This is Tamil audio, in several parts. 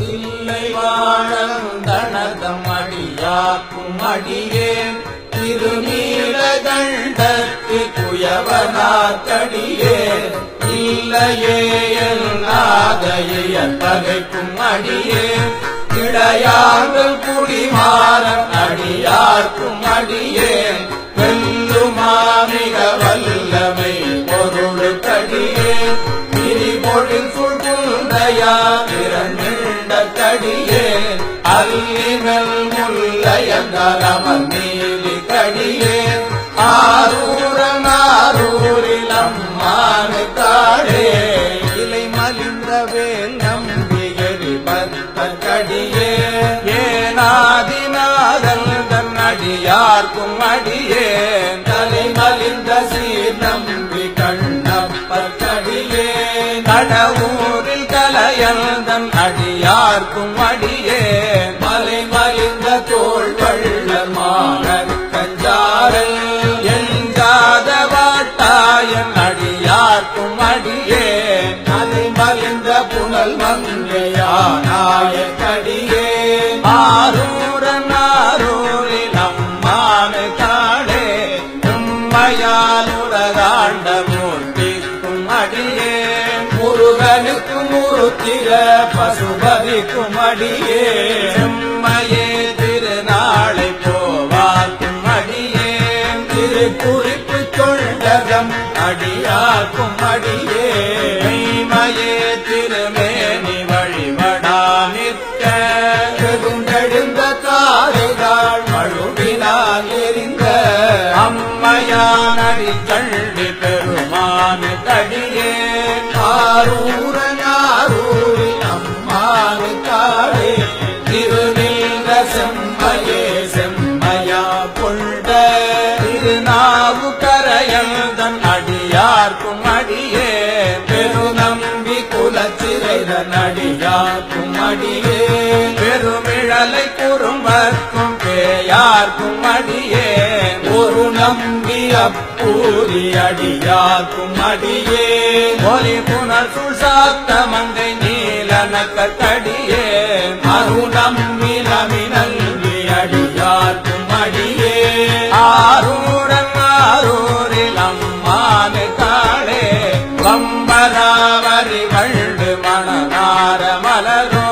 தில்லை வாழம் தனதம் அடியாக்கும் அடியேன் திருநீல திருநீலகண்டத்து குயவனாக்கடியேன் இல்லையே நாதைய பகைக்கும் அடியேன் இடையாங்கள் குடிமாறன் அடியார்க்கும் அடியேன் வெல்லுமாமிக வல்லமை பொருளுக்கடியேன் జయంగా రమణి. மங்கையானாய கடியே அம்மானு காடே உம்மையால் உலகாண்ட மூர்த்திக்கும் அடியே. முருகனுக்கும் முருத்திர பசுபதிக்கும் அடியே. அடியார்க்கும் அடியே? பெருமிழலை குறும்பர்க்கும் பேயார்க்கும் அடியே? ஒரு நம்பி அப்பூரி அடியார்க்கும் அடியே? ஒலி புனர் சுசாத்த மங்கை நீலனக்க கடியே. மறு நம்பி நமினல்வி அடியார்க்கும் அடியே? ஆரூரன் ஆரூரில் அம்மானு காளே வம்பராவரி வண்டு மணநார மலரோ.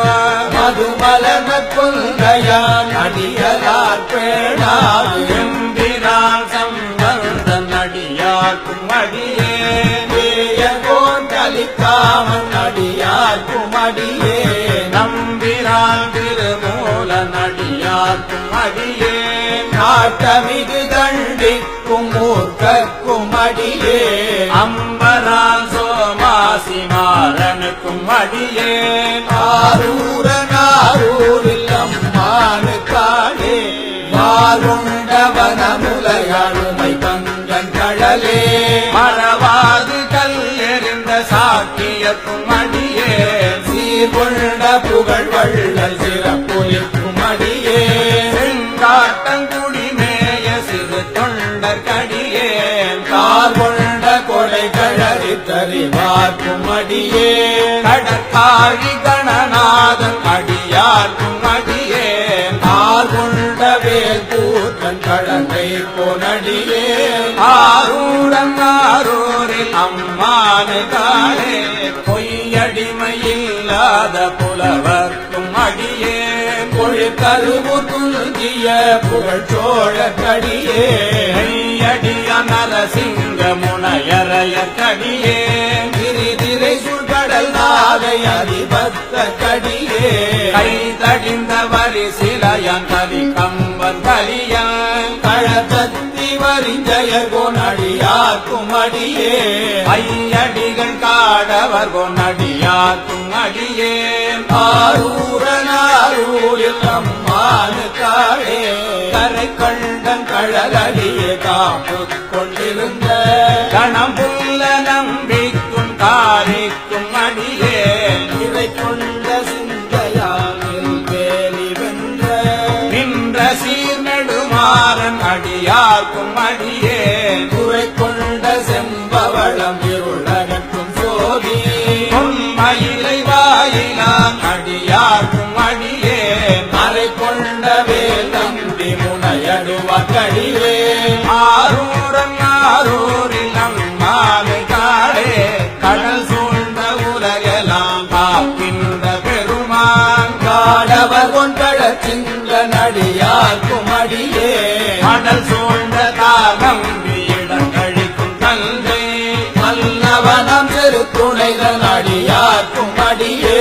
மதுமலன கொள்கையான் அடியலார் பேணாது எம்பிரான் சம்பந்தன் அடியார்க்கும் அடியே வேயகோன் கலிக்காமன் அடியார்க்கும் அடியே நம்பிரான் திருமூல நடியார்க்கும் அடியே நாட்டமிகு தண்டிக்கும் மூர்க்கக்கும் அடியே அம்பரான் சோமாசி மாறனுக்கும் அடியே ஆரூரன் ஆரூரில் அம்மானு காடே வாருண்டவனமுலையாளுமை பங்கன் கடலே மறவாது கல் எறிந்த சாக்கியக்கும் அடியே சீர்கொண்ட புகழ் வள்ளல் சிறப்புலிக்கும் அடியே செங்காட்டங்குடி மேய சிறு தொண்டர் கடியே அடியே. கடற்காரி கணநாதன் அடியார்க்கும் அடியே கார் கொண்ட வேல் கூத்தன் கடலை பொனடியே ஆரூடன் ஆரூரில் அம்மானு காலே பொய்யடிமையில்லாத புலவர்க்கும் அடியே. பொழிற்கருவு துல்கிய புகழ் சோழ கடியே. ஐயடிய நரசிங்க நாகை அதிபத்த கடியே கை தடிந்த வரி சிலையன் கலி கம்பன் கலியன் கழத்தத்தி வரிஞ்சய கொனடியாக்கும் அடியே ஐயடிகள் காடவர் கொனடியாக்கும் அடியே ஆரூரனாரூரில் அம்மானு காடே கரை கண்டன் கழலடியே காப்பு கொண்டிருந்த கணம்புள்ள doesn't அடியே. கடல் சூழ்ந்த தாகம் இடம் கழிக்கும் தந்தை. மல்லவனம் சிறு துணைதன் அடியாக்கும் அடியே.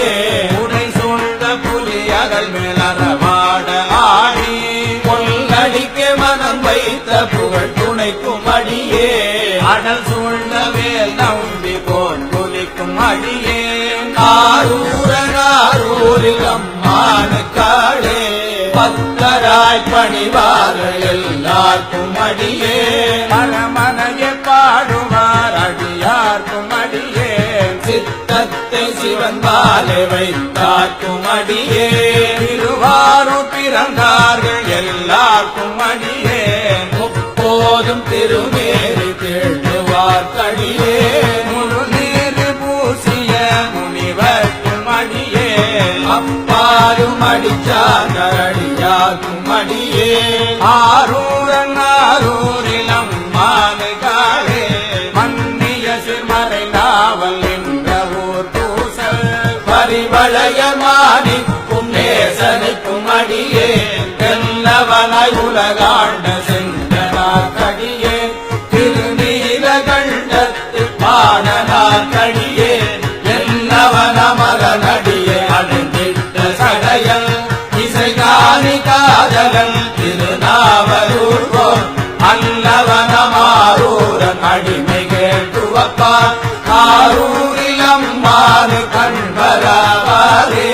உடை சூழ்ந்த புலி அகல் மேலறவாட ஆடி. கொல்லடிக்க மனம் வைத்த புகழ் துணைக்கும் அடியே. அடல் சூழ்ந்த வேல் நம்பி போன் புலிக்கும் அடியே. ஆரூரனாரூரில் அம்மானு காடே பக்தராய் பணிவார எல்லாருக்கும் அடியே. மனமனைய பாடுவார் அடியார்க்கும் அடியே. சித்தத்தை சிவன் பாலை வைத்தார்க்கும் அடியே. திருவாரூர் பிறந்தார்கள் எல்லாருக்கும் அடியே. முப்போதும் திருமேறி தேடுவார் கடியே. முழு நீர் பூசிய முனிவர்க்கும் அடியே. அப்பாரும் காக்கும் அடியே. ஆரூரன் ஆரூரிலம் மானை காளே மன்னிய சிறுமறை நாவல் என்ற ஊர் பூசல். பரிவளைய மாறி குன்னேசனுக்கும் அடியே. தெல்லவனாய் உலகாண்ட வாசகன் திருநாவலூர் போர் அன்னவனமாரூரன் அடிமை கேட்டுவப்பார் ஆரூரிலம் மாறு கண்பராவாரே